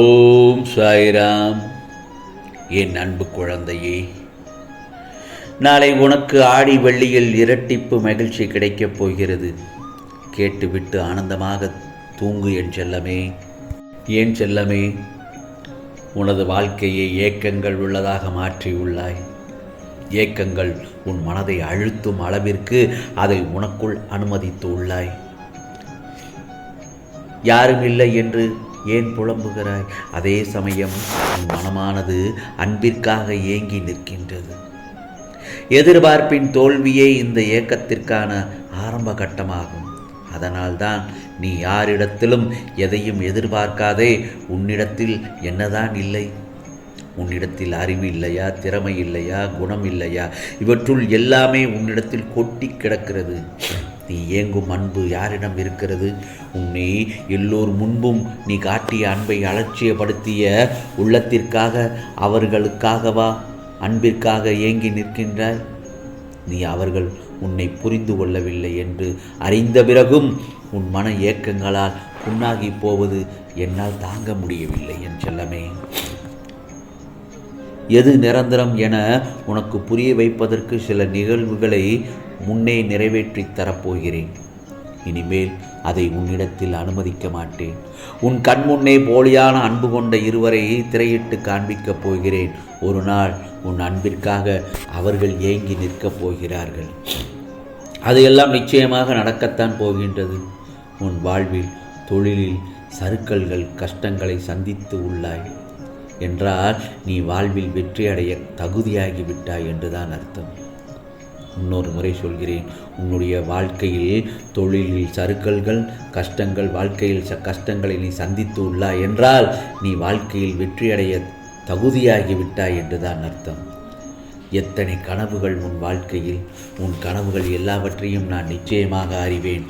ஓம் சாய்ராம். என் அன்பு குழந்தையே நாளை உனக்கு ஆடி வெள்ளியில் இரட்டிப்பு மகிழ்ச்சி கிடைக்கப் போகிறது. கேட்டுவிட்டு ஆனந்தமாக தூங்கு என் செல்லமே. ஏன் செல்லமே உனது வாழ்க்கையை ஏக்கங்கள் உள்ளதாக மாற்றியுள்ளாய். ஏக்கங்கள் உன் மனதை அழுத்தும் அளவிற்கு அதை உனக்குள் அனுமதித்து உள்ளாய் யாரும் இல்லை என்று ஏன் புலம்புகிறாய்? அதே சமயம் உன் மனமானது அன்பிற்காக ஏங்கி நிற்கின்றது. எதிர்பார்ப்பின் தோல்வியே இந்த ஏக்கத்திற்கான ஆரம்ப கட்டமாகும். அதனால்தான் நீ யாரிடத்திலும் எதையும் எதிர்பார்க்காதே உன்னிடத்தில் என்னதான் இல்லை? உன்னிடத்தில் அறிவு இல்லையா? திறமை இல்லையா? குணம் இல்லையா? இவற்றுள் எல்லாமே உன்னிடத்தில் கொட்டி கிடக்கிறது. நீ ஏங்கும் அன்பு யாரிடம் இருக்கிறது? உன்னை எல்லோர் முன்பும் நீ காட்டிய அன்பை அலட்சியப்படுத்திய உள்ளத்திற்காக அவர்களுக்காகவா அன்பிற்காக ஏங்கி நிற்கின்றாய்? நீ அவர்கள் உன்னை புரிந்து கொள்ளவில்லை என்று அறிந்த பிறகும் உன் மன ஏக்கங்களால் புண்ணாகி போவது என்னால் தாங்க முடியவில்லை என் செல்லமே. எது நிரந்தரம் என உனக்கு புரிய வைப்பதற்கு சில நிகழ்வுகளை முன்னே நிறைவேற்றி தரப்போகிறேன். இனிமேல் அதை உன்னிடத்தில் அனுமதிக்க மாட்டேன். உன் கண் முன்னே போலியான அன்பு கொண்ட இருவரை திரையிட்டு காண்பிக்கப் போகிறேன். ஒரு நாள் உன் அன்பிற்காக அவர்கள் ஏங்கி நிற்கப் போகிறார்கள். அதையெல்லாம் நிச்சயமாக நடக்கத்தான் போகின்றது. உன் வாழ்வில் தொழிலில் சறுக்கல்கள் கஷ்டங்களை சந்தித்து உள்ளாய். என்றால் நீ வாழ்வில் வெற்றியடைய தகுதியாகி விட்டாய் என்றுதான் அர்த்தம். இன்னொரு முறை சொல்கிறேன். உன்னுடைய வாழ்க்கையில் தொழிலில் சறுக்கல்கள் கஷ்டங்கள் வாழ்க்கையில் ச கஷ்டங்களை நீ சந்தித்து உள்ளாய் என்றால் நீ வாழ்க்கையில் வெற்றியடைய தகுதியாகி விட்டாய் என்றுதான் அர்த்தம். எத்தனை கனவுகள் உன் வாழ்க்கையில். உன் கனவுகள் எல்லாவற்றையும் நான் நிச்சயமாக அறிவேன்.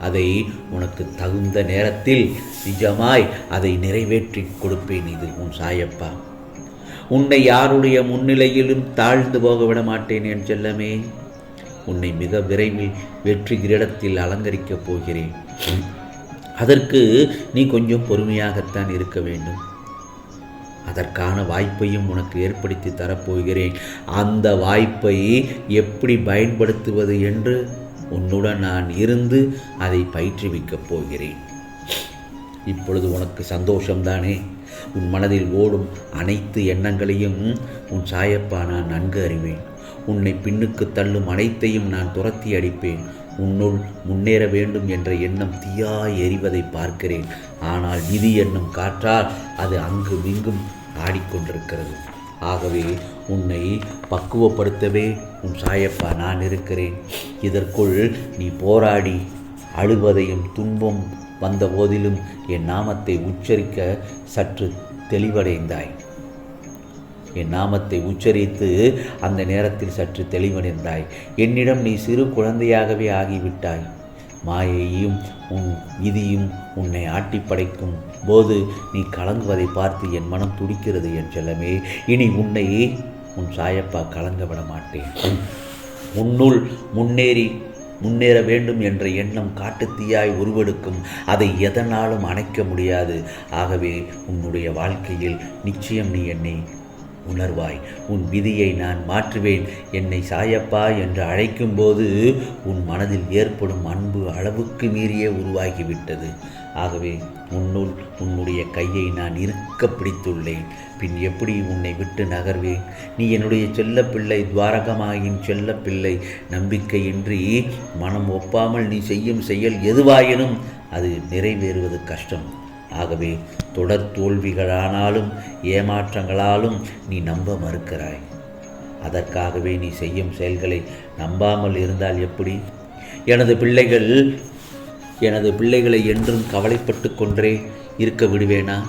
அதை உனக்கு தகுந்த நேரத்தில் நிஜமாய் அதை நிறைவேற்றி கொடுப்பேன் இது உன் சாயப்பா. உன்னை யாருடைய முன்னிலையிலும் தாழ்ந்து போக விட மாட்டேன் என் செல்லமே. உன்னை மிக விரைவில் வெற்றி கிரீடத்தில் அலங்கரிக்கப் போகிறேன். அதற்கு நீ கொஞ்சம் பொறுமையாகத்தான் இருக்க வேண்டும். அதற்கான வாய்ப்பையும் உனக்கு ஏற்படுத்தி தரப்போகிறேன். அந்த வாய்ப்பை எப்படி பயன்படுத்துவது என்று உன்னுடன் நான் இருந்து அதை பயிற்றுவிக்கப் போகிறேன். இப்பொழுது உனக்கு சந்தோஷம்தானே? உன் மனதில் ஓடும் அனைத்து எண்ணங்களையும் உன் சாயப்பா நான் நன்கு அறிவேன். உன்னை பின்னுக்கு தள்ளும் அனைத்தையும் நான் துரத்தி அடிப்பேன். உன்னுள் முன்னேற வேண்டும் என்ற எண்ணம் தீயாய் எரிவதை பார்க்கிறேன். ஆனால் விதி என்னும் காற்றால் அது அங்கு இங்கும் ஆடிக்கொண்டிருக்கிறது. ஆகவே உன்னை பக்குவப்படுத்தவே உன் சாயப்பா நான் இருக்கிறேன். இதற்குள் நீ போராடி அழுவதையும் துன்பம் வந்த போதிலும் என் நாமத்தை உச்சரிக்க சற்று தெளிவடைந்தாய். என் நாமத்தை உச்சரித்து அந்த நேரத்தில் சற்று தெளிவடைந்தாய். என்னிடம் நீ சிறு குழந்தையாகவே ஆகிவிட்டாய். மாயையும் உன் விதியும் உன்னை ஆட்டி படைக்கும் போது நீ கலங்குவதை பார்த்து என் மனம் துடிக்கிறது என் செல்லமே. இனி உன்னை உன் சாயப்பா கலங்க விட மாட்டேன். உன்னுள் முன்னேறி முன்னேற வேண்டும் என்ற எண்ணம் காட்டுத்தீயாய் உருவெடுக்கும். அதை எதனாலும் அணைக்க முடியாது. ஆகவே உன்னுடைய வாழ்க்கையில் நிச்சயம் நீ என்னை உணர்வாய். உன் விதியை நான் மாற்றுவேன். என்னை சாயப்பா என்று அழைக்கும்போது உன் மனதில் ஏற்படும் அன்பு அளவுக்கு மீறியே உருவாகிவிட்டது. ஆகவே உன்னுள் உன்னுடைய கையை நான் இருக்க பிடித்துள்ளேன். பின் எப்படி உன்னை விட்டு நகர்வேன்? நீ என்னுடைய செல்லப்பிள்ளை துவாரகமாயின் செல்லப்பிள்ளை. நம்பிக்கையின்றி மனம் ஒப்பாமல் நீ செய்யும் செயல் எதுவாயினும் அது நிறைவேறுவது கஷ்டம். ஆகவே தொடர் தோல்விகளானாலும் ஏமாற்றங்களாலும் நீ நம்ப மறுக்கிறாய். அதற்காகவே நீ செய்யும் செயல்களை நம்பாமல் இருந்தால் எப்படி? எனது பிள்ளைகள் எனது பிள்ளைகளை என்றும் கவலைப்பட்டு கொன்றே இருக்க விடுவேனா?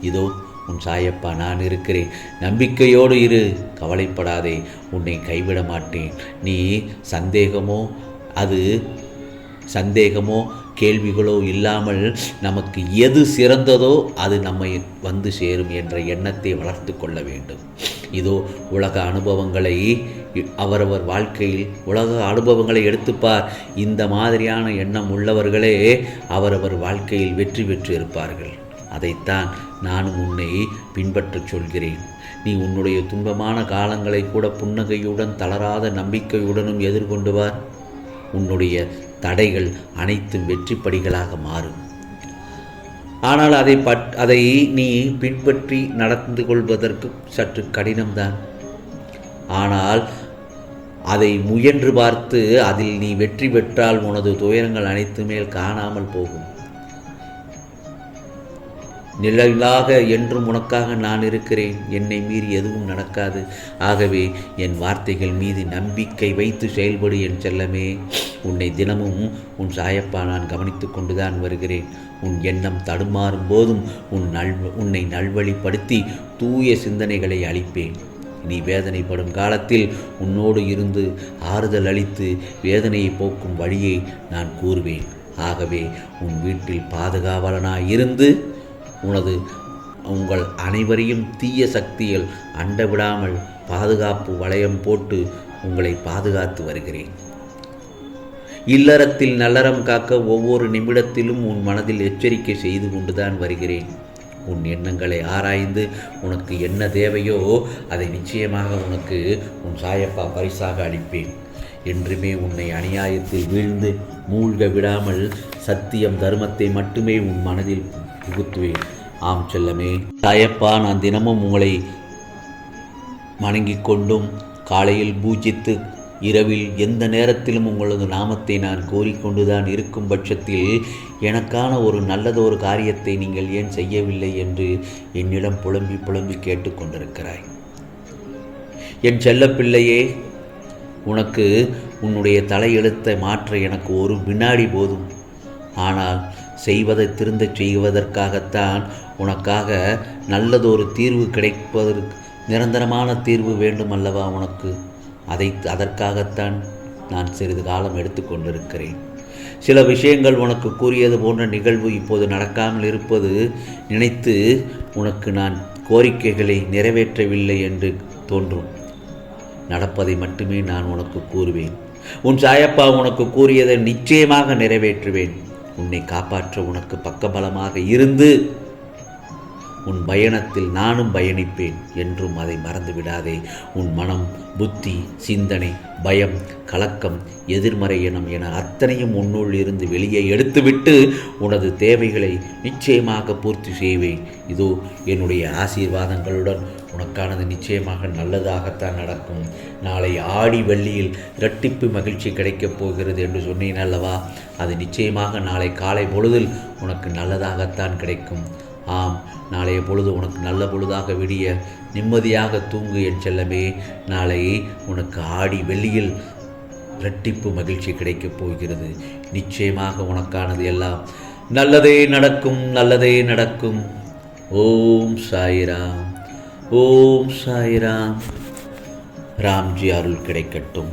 இதோ உன் சாயப்பா நான் இருக்கிறேன். நம்பிக்கையோடு இரு. கவலைப்படாதே உன்னை கைவிட மாட்டேன். நீ சந்தேகமோ அது சந்தேகமோ கேள்விகளோ இல்லாமல் நமக்கு எது சிறந்ததோ அது நம்மை வந்து சேரும் என்ற எண்ணத்தை வளர்த்து கொள்ள வேண்டும். இதோ உலக அனுபவங்களை அவரவர் வாழ்க்கையில் உலக அனுபவங்களை எடுத்துப்பார். இந்த மாதிரியான எண்ணம் உள்ளவர்களே அவரவர் வாழ்க்கையில் வெற்றி பெற்று இருப்பார்கள் அதைத்தான் நானும் உன்னை பின்பற்றச் சொல்கிறேன். நீ உன்னுடைய துன்பமான காலங்களை கூட புன்னகையுடன் தளராத நம்பிக்கையுடனும் எதிர்கொண்டு வார். உன்னுடைய தடைகள் அனைத்தும் வெற்றிப்படிகளாக மாறும். ஆனால் அதை பட் அதை நீ பின்பற்றி நடந்து கொள்வதற்கு சற்று கடினம்தான். ஆனால் அதை முயன்று பார்த்து அதில் நீ வெற்றி பெற்றால் உனது துயரங்கள் அனைத்துமே காணாமல் போகும். நிழலாக என்றும் உனக்காக நான் இருக்கிறேன். என்னை மீறி எதுவும் நடக்காது. ஆகவே என் வார்த்தைகள் மீது நம்பிக்கை வைத்து செயல்படு என் செல்லமே. உன்னை தினமும் உன் சாயப்பா நான் கவனித்து கொண்டுதான் வருகிறேன். உன் எண்ணம் தடுமாறும் போதும் உன் நல் உன்னை நல்வழிப்படுத்தி தூய சிந்தனைகளை அளிப்பேன். நீ வேதனைப்படும் காலத்தில் உன்னோடு இருந்து ஆறுதல் அளித்து வேதனையை போக்கும் வழியை நான் கூறுவேன். ஆகவே உன் வீட்டில் பாதுகாவலனாய் இருந்து உனது உங்கள் அனைவரையும் தீய சக்தியில் அண்டவிடாமல் பாதுகாப்பு வளையம் போட்டு உங்களை பாதுகாத்து வருகிறேன். இல்லறத்தில் நல்லறம் காக்க ஒவ்வொரு நிமிடத்திலும் உன் மனதில் எச்சரிக்கை செய்து கொண்டுதான் வருகிறேன். உன் எண்ணங்களை ஆராய்ந்து உனக்கு என்ன தேவையோ அதை நிச்சயமாக உனக்கு உன் சாயப்பா பரிசாக அளிப்பேன். என்றுமே உன்னை அநியாயத்தில் வீழ்ந்து மூழ்க விடாமல் சத்தியம் தர்மத்தை மட்டுமே உன் மனதில் புகுத்துவேன். ஆம் செல்லமே தாயப்பா நான் தினமும் உங்களை வணங்கிக் கொண்டும் காலையில் பூஜித்து இரவில் எந்த நேரத்திலும் உங்களது நாமத்தை நான் கோரிக்கொண்டுதான் இருக்கும் பட்சத்தில் எனக்கான ஒரு நல்லதொரு காரியத்தை நீங்கள் ஏன் செய்யவில்லை என்று என்னிடம் புலம்பி புலம்பி கேட்டுக்கொண்டிருக்கிறாய் என் செல்லப்பிள்ளையே உனக்கு உன்னுடைய தலையெழுத்தை மாற்ற எனக்கு ஒரு வினாடி போதும். ஆனால் செய்வதை திருந்தச் செய்வதற்காகத்தான் உனக்காக நல்லதொரு தீர்வு கிடைப்பதற்கு நிரந்தரமான தீர்வு வேண்டும் அல்லவா உனக்கு? அதை அதற்காகத்தான் நான் சிறிது காலம் எடுத்துக்கொண்டிருக்கிறேன் சில விஷயங்கள் உனக்கு கூறியது போன்ற நிகழ்வு இப்போது நடக்காமல் இருப்பது நினைத்து உனக்கு நான் கோரிக்கைகளை நிறைவேற்றவில்லை என்று தோன்றும். நடப்பதை மட்டுமே நான் உனக்கு கூறுவேன். உன் சாயப்பா உனக்கு கூறியதை நிச்சயமாக நிறைவேற்றுவேன். உன்னை காப்பாற்ற உனக்கு பக்கபலமாக இருந்து உன் பயணத்தில் நானும் பயணிப்பேன் என்றும் அதை மறந்துவிடாதே. உன் மனம் புத்தி சிந்தனை பயம் கலக்கம் எதிர்மறை எனம் என அத்தனையும் உன்னுள் இருந்து வெளியே எடுத்துவிட்டு உனது தேவைகளை நிச்சயமாக பூர்த்தி செய்வேன். இதோ என்னுடைய ஆசீர்வாதங்களுடன் உனக்கானது நிச்சயமாக நல்லதாகத்தான் நடக்கும். நாளை ஆடி வெள்ளியில் இரட்டிப்பு மகிழ்ச்சி கிடைக்கப் போகிறது என்று சொன்னேன் அல்லவா? அது நிச்சயமாக நாளை காலை பொழுதில் உனக்கு நல்லதாகத்தான் கிடைக்கும். ஆம் நாளைய பொழுது உனக்கு நல்ல பொழுதாக விடிய நிம்மதியாக தூங்கு என் செல்லமே. நாளை உனக்கு ஆடி வெள்ளியில் இரட்டிப்பு மகிழ்ச்சி கிடைக்கப் போகிறது. நிச்சயமாக உனக்கானது எல்லாம் நல்லதே நடக்கும் நல்லதே நடக்கும். ஓம் சாய்ராம் ஓம் சாய்ராம். ராம்ஜி அருள் கிடைக்கட்டும்.